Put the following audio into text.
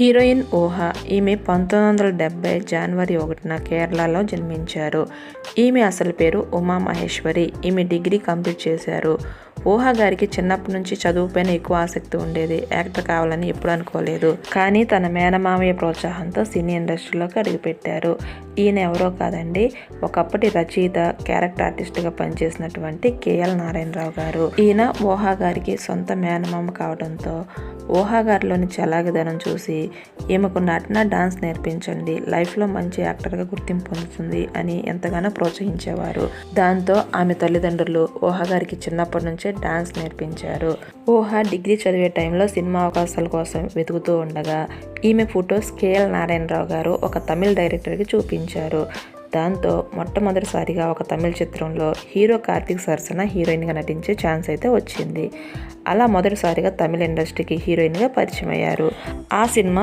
Heroine ఊహ. ఈమె పంతొమ్మిది వందల డెబ్బై జనవరి ఒకటిన కేరళలో జన్మించారు. ఈమె అసలు పేరు ఉమా మహేశ్వరి. ఈమె డిగ్రీ కంప్లీట్ చేశారు. ఊహ గారికి చిన్నప్పటి నుంచి చదువుపైన ఎక్కువ ఆసక్తి ఉండేది. యాక్టర్ కావాలని ఎప్పుడు అనుకోలేదు. కానీ తన మేనమామయ్య ప్రోత్సాహంతో సినీ ఇండస్ట్రీలోకి అడుగుపెట్టారు. ఈయన ఎవరో కాదండి ఒకప్పటి రచయిత క్యారెక్టర్ ఆర్టిస్ట్గా పనిచేసినటువంటి కేఎల్ నారాయణరావు గారు. ఈయన ఊహా గారికి సొంత మేనమామ కావడంతో ఊహా గారిలోని చలాగిదనం చూసి ఈమెకు నటన డాన్స్ నేర్పించండి లైఫ్లో మంచి యాక్టర్గా గుర్తింపు పొందుతుంది అని ఎంతగానో ప్రోత్సహించేవారు. దాంతో ఆమె తల్లిదండ్రులు ఊహా గారికి చిన్నప్పటి నుంచే డాన్స్ నేర్పించారు. ఊహ డిగ్రీ చదివే టైంలో సినిమా అవకాశాల కోసం వెతుకుతూ ఉండగా ఈమె ఫొటోస్ కేఎల్ నారాయణరావు గారు ఒక తమిళ డైరెక్టర్కి చూపించారు. దాంతో మొట్టమొదటిసారిగా ఒక తమిళ చిత్రంలో హీరో కార్తీక్ సరసన హీరోయిన్గా నటించే ఛాన్స్ అయితే వచ్చింది. అలా మొదటిసారిగా తమిళ ఇండస్ట్రీకి హీరోయిన్గా పరిచయం అయ్యారు ఆ సినిమా